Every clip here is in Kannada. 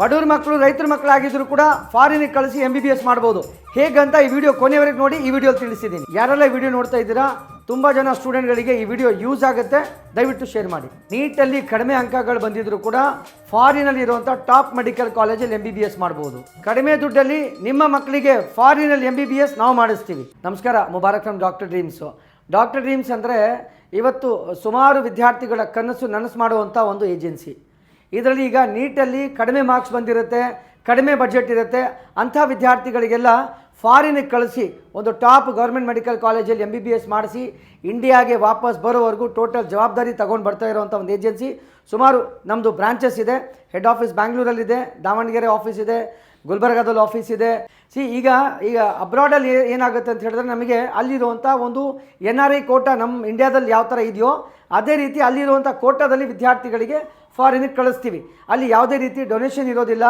ಬಡವ್ರ ಮಕ್ಕಳು, ರೈತರ ಮಕ್ಕಳಾಗಿದ್ರು ಕೂಡ ಫಾರಿನಿಗೆ ಕಳಿಸಿ ಎಂ ಬಿ ಬಿ ಎಸ್ ಮಾಡ್ಬೋದು. ಹೇಗಂತ ಈ ವಿಡಿಯೋ ಕೊನೆಯವರೆಗೆ ನೋಡಿ, ಈ ವಿಡಿಯೋ ತಿಳಿಸಿದ್ದೀನಿ. ಯಾರೆಲ್ಲ ವಿಡಿಯೋ ನೋಡ್ತಾ ಇದ್ದೀರಾ, ತುಂಬ ಜನ ಸ್ಟೂಡೆಂಟ್ಗಳಿಗೆ ಈ ವಿಡಿಯೋ ಯೂಸ್ ಆಗುತ್ತೆ. ದಯವಿಟ್ಟು ಶೇರ್ ಮಾಡಿ. ನೀಟಲ್ಲಿ ಕಡಿಮೆ ಅಂಕಗಳು ಬಂದಿದ್ರು ಕೂಡ ಫಾರಿನಲ್ಲಿ ಇರುವಂಥ ಟಾಪ್ ಮೆಡಿಕಲ್ ಕಾಲೇಜಲ್ಲಿ ಎಂ ಬಿ ಬಿ ಎಸ್ ಮಾಡ್ಬೋದು. ಕಡಿಮೆ ದುಡ್ಡಲ್ಲಿ ನಿಮ್ಮ ಮಕ್ಕಳಿಗೆ ಫಾರಿನಲ್ಲಿ ಎಂ ಬಿ ಬಿ ಎಸ್ ನಾವು ಮಾಡಿಸ್ತೀವಿ. ನಮಸ್ಕಾರ, ಮುಬಾರಕ್ ನಮ್ ಡಾಕ್ಟರ್ ಡ್ರೀಮ್ಸು ಡಾಕ್ಟರ್ ಡ್ರೀಮ್ಸ್ ಅಂದರೆ ಇವತ್ತು ಸುಮಾರು ವಿದ್ಯಾರ್ಥಿಗಳ ಕನಸು ನನಸು ಮಾಡುವಂಥ ಒಂದು ಏಜೆನ್ಸಿ ಇದರಲ್ಲಿ ಈಗ ನೀಟಲ್ಲಿ ಕಡಿಮೆ ಮಾರ್ಕ್ಸ್ ಬಂದಿರುತ್ತೆ, ಕಡಿಮೆ ಬಜೆಟ್ ಇರುತ್ತೆ. ಅಂಥ ವಿದ್ಯಾರ್ಥಿಗಳಿಗೆಲ್ಲ ಫಾರಿನಿಗೆ ಕಳಿಸಿ, ಒಂದು ಟಾಪ್ ಗೌರ್ಮೆಂಟ್ ಮೆಡಿಕಲ್ ಕಾಲೇಜಲ್ಲಿ ಎಂ ಬಿ ಬಿ ಎಸ್ ಮಾಡಿಸಿ ಇಂಡಿಯಾಗೆ ವಾಪಸ್ ಬರೋವರೆಗೂ ಟೋಟಲ್ ಜವಾಬ್ದಾರಿ ತಗೊಂಡು ಬರ್ತಾ ಇರೋವಂಥ ಒಂದು ಏಜೆನ್ಸಿ ಸುಮಾರು ನಮ್ಮದು ಬ್ರಾಂಚಸ್ ಇದೆ. ಹೆಡ್ ಆಫೀಸ್ ಬ್ಯಾಂಗ್ಳೂರಲ್ಲಿದೆ ದಾವಣಗೆರೆ ಆಫೀಸ್ ಇದೆ, ಗುಲ್ಬರ್ಗಾದಲ್ಲಿ ಆಫೀಸ್ ಇದೆ. ಸಿ, ಈಗ ಈಗ ಅಬ್ರಾಡಲ್ಲಿ ಏನಾಗುತ್ತೆ ಅಂತ ಹೇಳಿದ್ರೆ ನಮಗೆ ಅಲ್ಲಿರುವಂಥ ಒಂದು ಎನ್ ಆರ್ ಐ ಕೋಟಾ ನಮ್ಮ ಇಂಡಿಯಾದಲ್ಲಿ ಯಾವ ಥರ ಇದೆಯೋ ಅದೇ ರೀತಿ ಅಲ್ಲಿರುವಂಥ ಕೋಟಾದಲ್ಲಿ ವಿದ್ಯಾರ್ಥಿಗಳಿಗೆ ಫಾರಿನಿಗೆ ಕಳಿಸ್ತೀವಿ. ಅಲ್ಲಿ ಯಾವುದೇ ರೀತಿ ಡೊನೇಷನ್ ಇರೋದಿಲ್ಲ,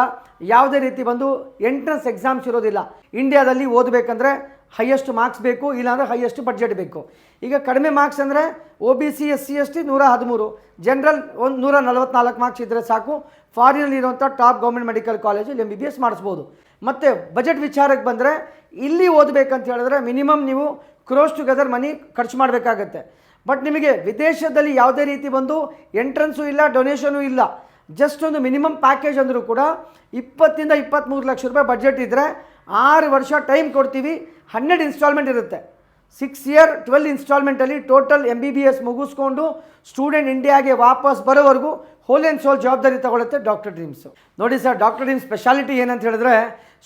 ಯಾವುದೇ ರೀತಿ ಬಂದು ಎಂಟ್ರೆನ್ಸ್ ಎಕ್ಸಾಮ್ಸ್ ಇರೋದಿಲ್ಲ. ಇಂಡಿಯಾದಲ್ಲಿ ಓದಬೇಕಂದ್ರೆ ಹೈಯೆಸ್ಟ್ ಮಾರ್ಕ್ಸ್ ಬೇಕು, ಇಲ್ಲಾಂದರೆ ಹೈಯೆಸ್ಟ್ ಬಡ್ಜೆಟ್ ಬೇಕು. ಈಗ ಕಡಿಮೆ ಮಾರ್ಕ್ಸ್ ಅಂದರೆ O B C S C S T ನೂರ ಹದಿಮೂರು. ಜನರಲ್ ಒಂದು ನೂರ ನಲವತ್ನಾಲ್ಕು ಮಾರ್ಕ್ಸ್ ಇದ್ದರೆ ಸಾಕು. ಫಾರಿನಲ್ಲಿ ಇರುವಂಥ ಟಾಪ್ ಗೌರ್ಮೆಂಟ್ ಮೆಡಿಕಲ್ ಕಾಲೇಜಲ್ಲಿ ಎಂ ಬಿ ಬಿ ಎಸ್ ಮಾಡಿಸ್ಬೋದು. ಮತ್ತು ಬಜೆಟ್ ವಿಚಾರಕ್ಕೆ ಬಂದರೆ ಇಲ್ಲಿ ಓದಬೇಕಂತ ಹೇಳಿದ್ರೆ ಮಿನಿಮಮ್ ನೀವು ಕ್ರೋಸ್ ಟುಗೆದರ್ ಮನಿ ಖರ್ಚು ಮಾಡಬೇಕಾಗತ್ತೆ. ಬಟ್ ನಿಮಗೆ ವಿದೇಶದಲ್ಲಿ ಯಾವುದೇ ರೀತಿ ಬಂದು ಎಂಟ್ರೆನ್ಸು ಇಲ್ಲ ಡೊನೇಷನು ಇಲ್ಲ. ಜಸ್ಟ್ ಒಂದು ಮಿನಿಮಮ್ ಪ್ಯಾಕೇಜ್ ಅಂದರೂ ಕೂಡ ಇಪ್ಪತ್ತಿಂದ ಇಪ್ಪತ್ತ್ಮೂರು ಲಕ್ಷ ರೂಪಾಯಿ ಬಜೆಟ್ ಇದ್ದರೆ ಆರು ವರ್ಷ ಟೈಮ್ ಕೊಡ್ತೀವಿ, ಹನ್ನೆರಡು ಇನ್ಸ್ಟಾಲ್ಮೆಂಟ್ ಇರುತ್ತೆ. Six year twelve ಇನ್ಸ್ಟಾಲ್ಮೆಂಟಲ್ಲಿ total M B B S ಮುಗಿಸ್ಕೊಂಡು ಸ್ಟೂಡೆಂಟ್ ಇಂಡಿಯಾಗೆ ವಾಪಸ್ ಬರೋವರೆಗೂ ಹೋಲ್ ಆ್ಯಂಡ್ ಸೋಲ್ ಜವಾಬ್ದಾರಿ ತಗೊಳುತ್ತೆ ಡಾಕ್ಟರ್ ಡ್ರೀಮ್ಸು ನೋಡಿ ಸರ್ ಡಾಕ್ಟರ್ ಡ್ರೀಮ್ಸ್ ಸ್ಪೆಷಾಲಿಟಿ ಏನಂತ ಹೇಳಿದ್ರೆ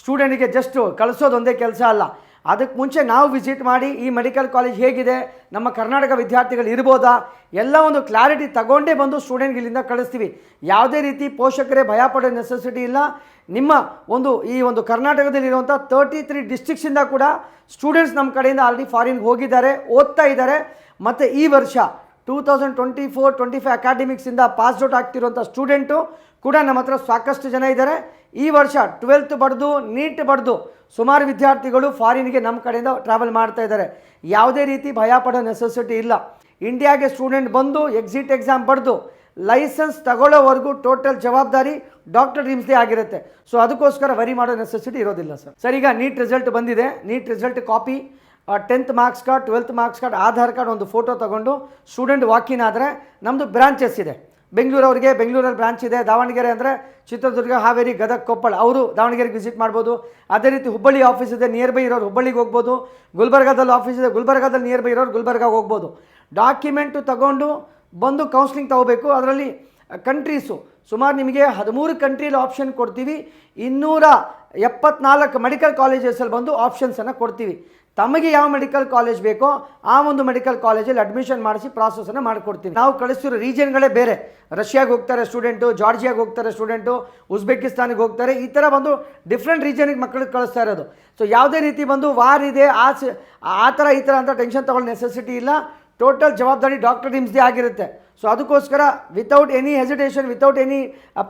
ಸ್ಟೂಡೆಂಟಿಗೆ ಜಸ್ಟ್ ಕಳಿಸೋದು ಒಂದೇ ಕೆಲಸ ಅಲ್ಲ. ಅದಕ್ಕೆ ಮುಂಚೆ ನಾವು ವಿಸಿಟ್ ಮಾಡಿ ಈ ಮೆಡಿಕಲ್ ಕಾಲೇಜ್ ಹೇಗಿದೆ, ನಮ್ಮ ಕರ್ನಾಟಕ ವಿದ್ಯಾರ್ಥಿಗಳು ಇರ್ಬೋದಾ, ಎಲ್ಲ ಒಂದು ಕ್ಲಾರಿಟಿ ತಗೊಂಡೇ ಬಂದು ಸ್ಟೂಡೆಂಟ್ಗೆ ಇಲ್ಲಿಂದ ಕಳಿಸ್ತೀವಿ. ಯಾವುದೇ ರೀತಿ ಪೋಷಕರೇ ಭಯ ಪಡೋ ನೆಸೆಸಿಟಿ ಇಲ್ಲ. ನಿಮ್ಮ ಒಂದು ಈ ಒಂದು ಕರ್ನಾಟಕದಲ್ಲಿರುವಂಥ ತರ್ಟಿ ತ್ರೀ ಡಿಸ್ಟಿಕ್ಸಿಂದ ಕೂಡ ಸ್ಟೂಡೆಂಟ್ಸ್ ನಮ್ಮ ಕಡೆಯಿಂದ ಆಲ್ರೆಡಿ ಫಾರಿನ್ಗೆ ಹೋಗಿದ್ದಾರೆ, ಓದ್ತಾ ಇದ್ದಾರೆ. ಮತ್ತು ಈ ವರ್ಷ two thousand twenty four twenty five ಅಕಾಡೆಮಿಕ್ಸಿಂದ pass out ಆಗ್ತಿರುವಂಥ ಸ್ಟೂಡೆಂಟು ಕೂಡ ನಮ್ಮ ಹತ್ರ ಸಾಕಷ್ಟು ಜನ ಇದ್ದಾರೆ. ಈ ವರ್ಷ ಟ್ವೆಲ್ತ್ ಬಡ್ದು ನೀಟ್ ಬಡ್ದು ಸುಮಾರು ವಿದ್ಯಾರ್ಥಿಗಳು ಫಾರಿನ್ಗೆ ನಮ್ಮ ಕಡೆಯಿಂದ ಟ್ರಾವೆಲ್ ಮಾಡ್ತಾ ಇದ್ದಾರೆ. ಯಾವುದೇ ರೀತಿ ಭಯ ಪಡೋ ನೆಸೆಸಿಟಿ ಇಲ್ಲ. ಇಂಡಿಯಾಗೆ ಸ್ಟೂಡೆಂಟ್ ಬಂದು ಎಕ್ಸಿಟ್ ಎಕ್ಸಾಮ್ ಬರೆದು ಲೈಸೆನ್ಸ್ ತಗೊಳ್ಳೋವರೆಗೂ ಟೋಟಲ್ ಜವಾಬ್ದಾರಿ ಡಾಕ್ಟರ್ ರಿಮ್ಸ್ದೇ ಆಗಿರುತ್ತೆ. ಸೊ ಅದಕ್ಕೋಸ್ಕರ ವರಿ ಮಾಡೋ ನೆಸೆಸಿಟಿ ಇರೋದಿಲ್ಲ ಸರ್ ಸರ್, ಈಗ ನೀಟ್ ರಿಸಲ್ಟ್ ಬಂದಿದೆ. NEET result copy tenth marks card twelfth marks card Aadhaar card ಒಂದು ಫೋಟೋ ತೊಗೊಂಡು ಸ್ಟೂಡೆಂಟ್ ವಾಕಿನ್ ಆದರೆ ನಮ್ಮದು ಬ್ರಾಂಚಸ್ ಇದೆ. ಬೆಂಗಳೂರವ್ರಿಗೆ ಬೆಂಗಳೂರಲ್ಲಿ ಬ್ರಾಂಚ್ ಇದೆ. ದಾವಣಗೆರೆ ಅಂದರೆ ಚಿತ್ರದುರ್ಗ, ಹಾವೇರಿ, ಗದಗ, ಕೊಪ್ಪಳ ಅವರು ದಾವಣಗೆರೆಗೆ ವಿಸಿಟ್ ಮಾಡ್ಬೋದು. ಅದೇ ರೀತಿ ಹುಬ್ಬಳ್ಳಿ ಆಫೀಸ್ ಇದೆ. ನಿಯರ್ ಬೈ ಇರೋರು ಹುಬ್ಬಳ್ಳಿಗೆ ಹೋಗ್ಬೋದು. ಗುಲ್ಬರ್ಗಾದಲ್ಲಿ ಆಫೀಸ್ ಇದೆ. ಗುಲ್ಬರ್ಗಾದಲ್ಲಿ ನಿಯರ್ ಬೈ ಇರೋರು ಗುಲ್ಬರ್ಗಾಗೆ ಹೋಗ್ಬೋದು. ಡಾಕ್ಯುಮೆಂಟು ತಗೊಂಡು ಬಂದು ಕೌನ್ಸಿಲಿಂಗ್ ತಗೋಬೇಕು. ಅದರಲ್ಲಿ ಕಂಟ್ರೀಸು ಸುಮಾರು ನಿಮಗೆ ಹದಿಮೂರು ಕಂಟ್ರೀಲಿ ಆಪ್ಷನ್ ಕೊಡ್ತೀವಿ. ಇನ್ನೂರ ಎಪ್ಪತ್ನಾಲ್ಕು ಮೆಡಿಕಲ್ ಕಾಲೇಜಸಲ್ಲಿ ಬಂದು ಆಪ್ಷನ್ಸನ್ನು ಕೊಡ್ತೀವಿ. ತಮಗೆ ಯಾವ ಮೆಡಿಕಲ್ ಕಾಲೇಜ್ ಬೇಕೋ ಆ ಒಂದು ಮೆಡಿಕಲ್ ಕಾಲೇಜಲ್ಲಿ ಅಡ್ಮಿಷನ್ ಮಾಡಿಸಿ ಪ್ರಾಸೆಸನ್ನು ಮಾಡಿಕೊಡ್ತೀವಿ. ನಾವು ಕಳಿಸಿರೋ ರೀಜನ್ಗಳೇ ಬೇರೆ. ರಷ್ಯಾಗೆ ಹೋಗ್ತಾರೆ ಸ್ಟೂಡೆಂಟು ಜಾರ್ಜಿಯಾಗೆ ಹೋಗ್ತಾರೆ ಸ್ಟೂಡೆಂಟು ಉಜ್ಬೇಕಿಸ್ತಾನಿಗೆ ಹೋಗ್ತಾರೆ. ಈ ಥರ ಬಂದು ಡಿಫ್ರೆಂಟ್ ರೀಜನಿಗೆ ಮಕ್ಕಳಿಗೆ ಕಳಿಸ್ತಾ ಇರೋದು. ಸೊ ಯಾವುದೇ ರೀತಿ ಬಂದು ವಾರ್ ಇದೆ, ಆ ಆ ಥರ ಈ ಥರ ಅಂತ ಟೆನ್ಷನ್ ತೊಗೊಳ್ಳೋ ನೆಸೆಸಿಟಿ ಇಲ್ಲ. ಟೋಟಲ್ ಜವಾಬ್ದಾರಿ ಡಾಕ್ಟರ್ ನಿಮ್ಸ್ದೇ ಆಗಿರುತ್ತೆ. ಸೊ ಅದಕ್ಕೋಸ್ಕರ without any hesitation without any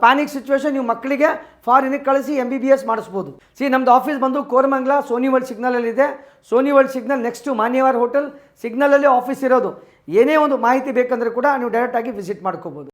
panic situation ನೀವು ಮಕ್ಕಳಿಗೆ ಫಾರಿನಿಗೆ ಕಳಿಸಿ ಎಂ ಬಿ ಬಿ ಎಸ್ ಮಾಡಿಸ್ಬೋದು. ಸಿ ನಮ್ಮದು ಆಫೀಸ್ ಬಂದು Koramangala Sony World ಸಿಗ್ನಲಲ್ಲಿದೆ Sony World signal next Manyavar hotel ಸಿಗ್ನಲಲ್ಲಿ office ಇರೋದು. ಏನೇ ಒಂದು ಮಾಹಿತಿ ಬೇಕಂದ್ರೆ ಕೂಡ ನೀವು ಡೈರೆಕ್ಟಾಗಿ ವಿಸಿಟ್ ಮಾಡ್ಕೋಬೋದು.